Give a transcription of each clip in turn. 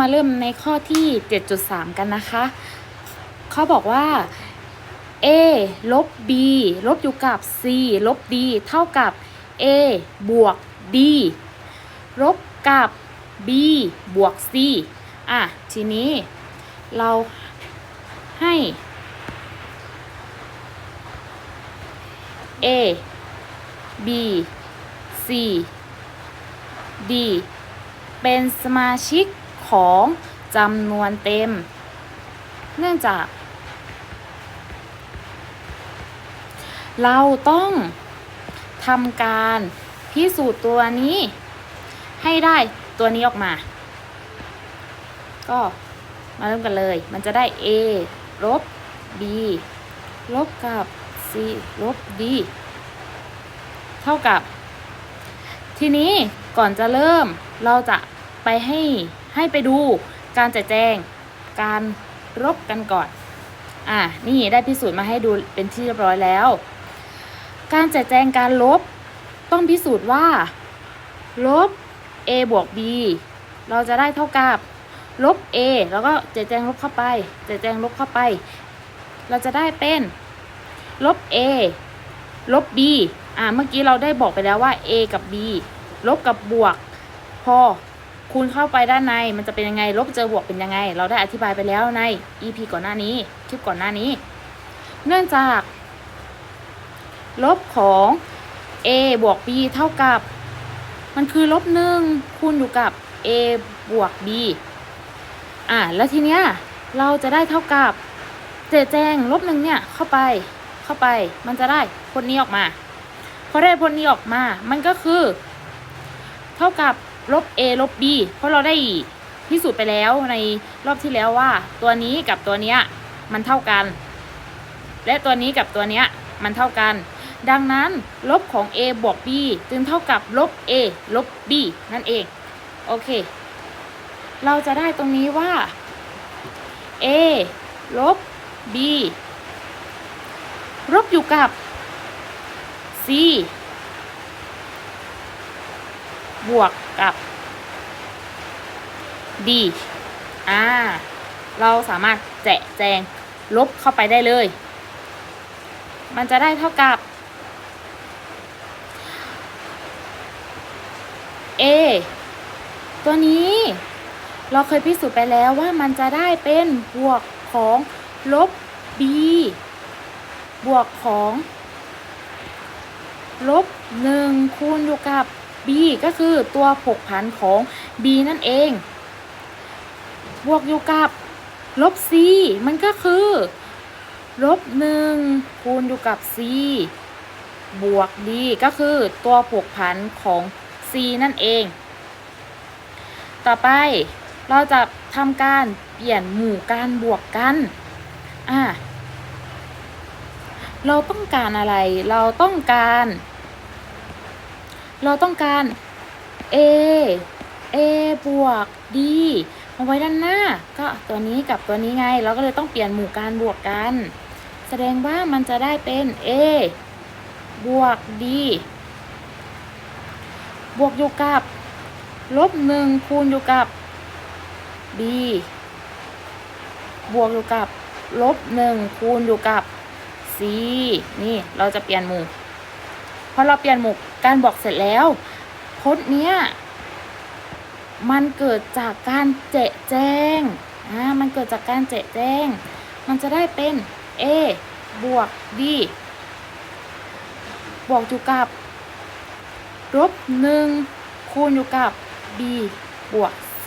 มาเริ่มในข้อที่ 7.3 กันนะคะ เขาบอกว่า a ลบ b ลบอยู่กับ c ลบ d เท่ากับ a บวก d ลบกับ b บวก c อะ ทีนี้เราให้ a b c d เป็นสมาชิก ของจำนวนเต็ม เนื่องจาก เราต้องทำการพิสูจน์ตัวนี้ ให้ได้ตัวนี้ออกมา ก็มาเริ่มกันเลย มันจะได้ a ลบ b ลบกับ c ลบ d เท่ากับ ทีนี้ก่อนจะเริ่มเราจะไปให้ ให้ไปดูการแจัดแจงการลบกันก่อน อะนี่ได้พิสูจน์มาให้ดูเป็นที่เรียบร้อยแล้ว การแจัดแจงการลบ ต้องพิสูจน์ว่า ลบ a บวก b เราจะได้เท่ากับ ลบ a แล้วก็แจัดแจงลบเข้าไป แจัดแจงลบเข้าไป เราจะได้เป็น ลบ a ลบ b อ่า เมื่อกี้เราได้บอกไปแล้วว่า a กับ b ลบกับบวก พอ คูณเข้าไปด้านในมันจะเป็นยังไง ลบเจอบวกเป็นยังไง เราได้อธิบายไปแล้วใน EP ก่อนหน้านี้ คลิปก่อนหน้านี้ เนื่องจาก ลบของ a บวก b เท่ากับ มันคือลบหนึ่งคูณอยู่กับ a บวก b อ่าแล้วทีเนี้ยเราจะได้เท่ากับเจแจงลบหนึ่งเนี่ยเข้าไปเข้าไป มันจะได้พจน์นี้ออกมาพอได้พจน์นี้ออกมา มันก็คือ เท่ากับ ลบ a ลบ b เพราะเราได้พิสูจน์ไปแล้วในรอบที่แล้วว่า ตัวนี้กับตัวเนี้ยมันเท่ากัน และตัวนี้กับตัวเนี้ยมันเท่ากัน ดังนั้นลบของ a บวก b จึงเท่ากับลบ a ลบ b นั่นเอง โอเค เราจะได้ตรงนี้ว่า a ลบ b ลบอยู่กับ c บวกกับ d อ่า เราสามารถแจกแจงลบเข้าไปได้เลย มันจะได้เท่ากับ a ตัวนี้เราเคยพิสูจน์ไปแล้วว่ามันจะได้เป็นบวกของลบ b บวกของ ลบหนึ่งคูณอยู่กับ b ก็คือตัวผกผันของ b นั่นเอง บวกอยู่กับลบ c มันก็คือลบหนึ่งคูณอยู่กับ c บวก d ก็คือตัวผกผันของ c นั่นเอง ต่อไปเราจะทำการเปลี่ยนหมู่การบวกกัน อ่า เราต้องการอะไร เราต้องการ เราต้องการ a a บวก d มาไว้ด้านหน้า ก็ตัวนี้กับตัวนี้ไง เราก็เลยต้องเปลี่ยนหมู่การบวกกัน แสดงว่ามันจะได้เป็น a บวก d บวกอยู่กับลบหนึ่งคูณอยู่กับ b บวกอยู่กับลบหนึ่งคูณอยู่กับ c นี่เราจะเปลี่ยนหมู่ พอเราเปลี่ยนหมู่การบอกเสร็จแล้วพจน์เนี้ยมันเกิดจากการเจแจ้งอ่ามันเกิดจากการเจแจ้ง มันจะได้เป็น a บวก d บวกอยู่กับลบหนึ่งคูณอยู่กับ b บวก c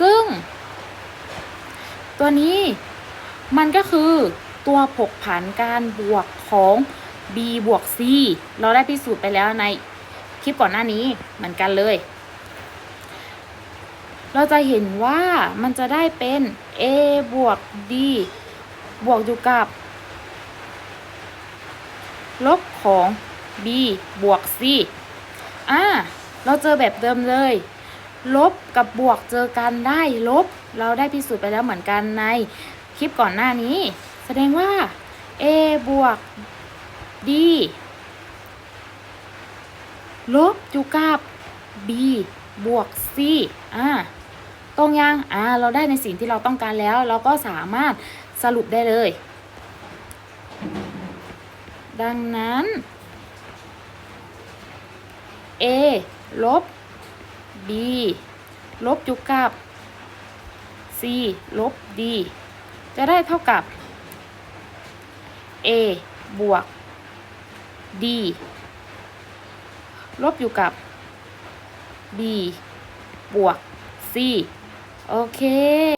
ซึ่ง ตัวนี้มันก็คือ ตัวผกผันการบวกของ b บวก c เราได้พิสูจน์ไปแล้วในคลิปก่อนหน้านี้เหมือนกันเลย เราจะเห็นว่ามันจะได้เป็น a บวก d บวกอยู่กับ ลบของ b บวก c อ่า เราเจอแบบเดิมเลย ลบกับบวกเจอกันได้ลบ เราได้พิสูจน์ไปแล้วเหมือนกันในคลิปก่อนหน้านี้ แสดงว่า a บวก d ลบอยู่กับ b บวก c อ่าตรงยังอ่าเราได้ในสิ่งที่เราต้องการแล้ว เราก็สามารถสรุปได้เลย ดังนั้น a ลบ b ลบอยู่กับ c ลบ d จะได้เท่ากับ a บวก d ลบอยู่กับ b บวก c โอเค